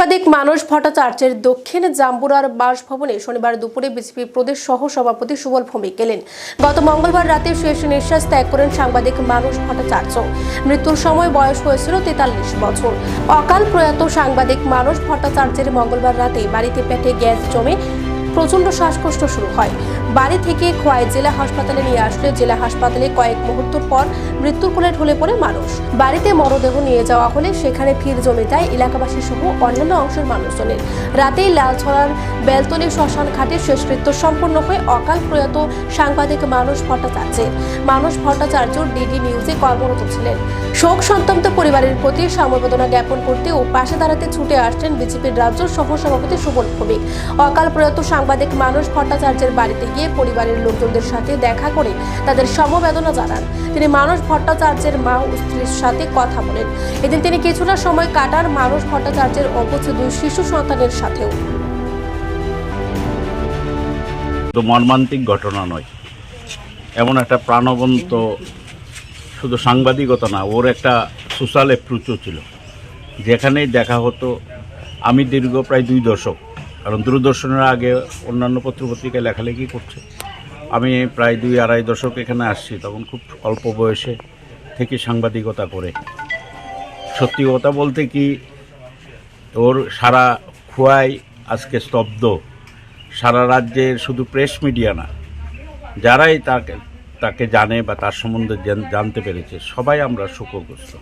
সাংবাদিক মানস ভট্টাচার্যের দক্ষিণ জাম্বুরার বাসভবনে শনিবার দুপুরে বিজেপি প্রদেশ সহ সভাপতি সুবল ভৌমিক গেলেন গত মঙ্গলবার রাতে শেষ নিঃশ্বাস ত্যাগ করেন সাংবাদিক মানস ভট্টাচার্য। মৃত্যুর সময় বয়স হয়েছিল তেতাল্লিশ বছর। অকাল প্রয়াত সাংবাদিক মানস ভট্টাচার্যের মঙ্গলবার রাতে বাড়িতে পেটে গ্যাস জমে প্রচণ্ড শ্বাসকষ্ট শুরু হয়। বাড়ি থেকে খোয়াই জেলা হাসপাতালে নিয়ে আসলে জেলা হাসপাতালে কয়েক মুহূর্তের পর মৃত্যুর কোলে ঢলে পড়ে মানুষ। বাড়িতে মরদেহ নিয়ে যাওয়া হলে সেখানে ভিড় জমে যায় এলাকাবাসী সহ অন্যান্য অংশের মানুষজনের। রাতেই লালছড়ার বেলতলি শ্মশান ঘাটে শেষকৃত্য সম্পন্ন হয়ে অকাল প্রয়াত সাংবাদিক মানুষ ভট্টাচার্যের। মানুষ ভট্টাচার্য ডিডি নিউজে কর্মরত ছিলেন। শোক সন্তপ্ত পরিবারের প্রতি সমবেদনা জ্ঞাপন করতে ও পাশে দাঁড়াতে ছুটে আসছেন বিজেপির রাজ্য সহ সভাপতি সুবল ভৌমিক। অকাল প্রয়াত সাংবাদিক মানস ভট্টাচার্যের বাড়িতে গিয়ে পরিবারের লোকজনদের সাথে দেখা করে তাদের সমবেদনা জানান। তিনি মানস ভট্টাচার্যের মা ও স্ত্রীর সাথে কথা বলেন। এদিন তিনি কিছুটা সময় কাটার মানস ভট্টাচার্যের অবুঝ দুই শিশু সন্তানের সাথেও। মর্মান্তিক ঘটনা নয়, এমন একটা প্রাণবন্ত শুধু সাংবাদিকতা না, ওর একটা সোশ্যাল অ্যাপ্রোচও ছিল। যেখানেই দেখা হতো, আমি দীর্ঘ প্রায় দুই দশক কারণ দূরদর্শনের আগে অন্যান্য পত্রপত্রিকায় লেখালেখি করছে। আমি প্রায় দুই আড়াই দশক এখানে আসছি, তখন খুব অল্প বয়সে থেকে সাংবাদিকতা করে। সত্যি কথা বলতে কি, ওর সারা খোয়াই আজকে স্তব্ধ। সারা রাজ্যের শুধু প্রেস মিডিয়া না, যারাই তাকে তাকে জানে বা তার সম্বন্ধে জানতে পেরেছে, সবাই আমরা শোকগ্রস্ত।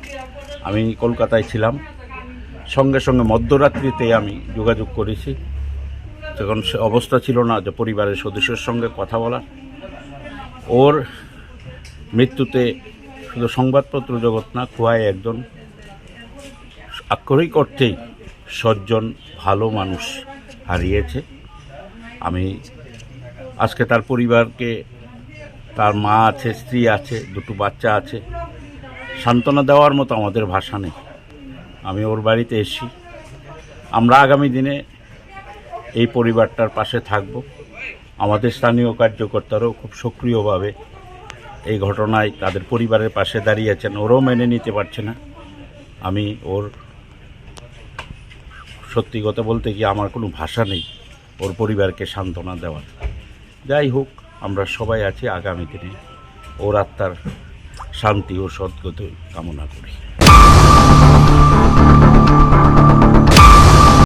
আমি কলকাতায় ছিলাম, সঙ্গে সঙ্গে মধ্যরাত্রিতে আমি যোগাযোগ করেছি। তখন সে অবস্থা ছিল না যে পরিবারের সদস্যের সঙ্গে কথা বলা। ওর মৃত্যুতে শুধু সংবাদপত্র জগৎ না খোয়ায় একজন আক্ষরিক অর্থেই সজ্জন, ভালো মানুষ হারিয়েছে। আমি আজকে তার পরিবারকে, তার মা আছে, স্ত্রী আছে, দুটো বাচ্চা আছে, সান্ত্বনা দেওয়ার মতো আমাদের ভাষা নেই। আমি ওর বাড়িতে এসি আমরা আগামী দিনে এই পরিবারটার পাশে থাকব। আমাদের স্থানীয় কার্যকর্তারাও খুব সক্রিয়ভাবে এই ঘটনায় তাদের পরিবারের পাশে দাঁড়িয়েছেন। ওরও মেনে নিতে পারছে না। আমি ওর সত্যি কথা বলতে কি আমার কোনো ভাষা নেই। ওর পরিবারকে সান্ত্বনা দেওয়ার। যাই হোক, আমরা সবাই আছি আগামী দিনে। ওর আত্মার শান্তি ও সদ্গতি কামনা করি।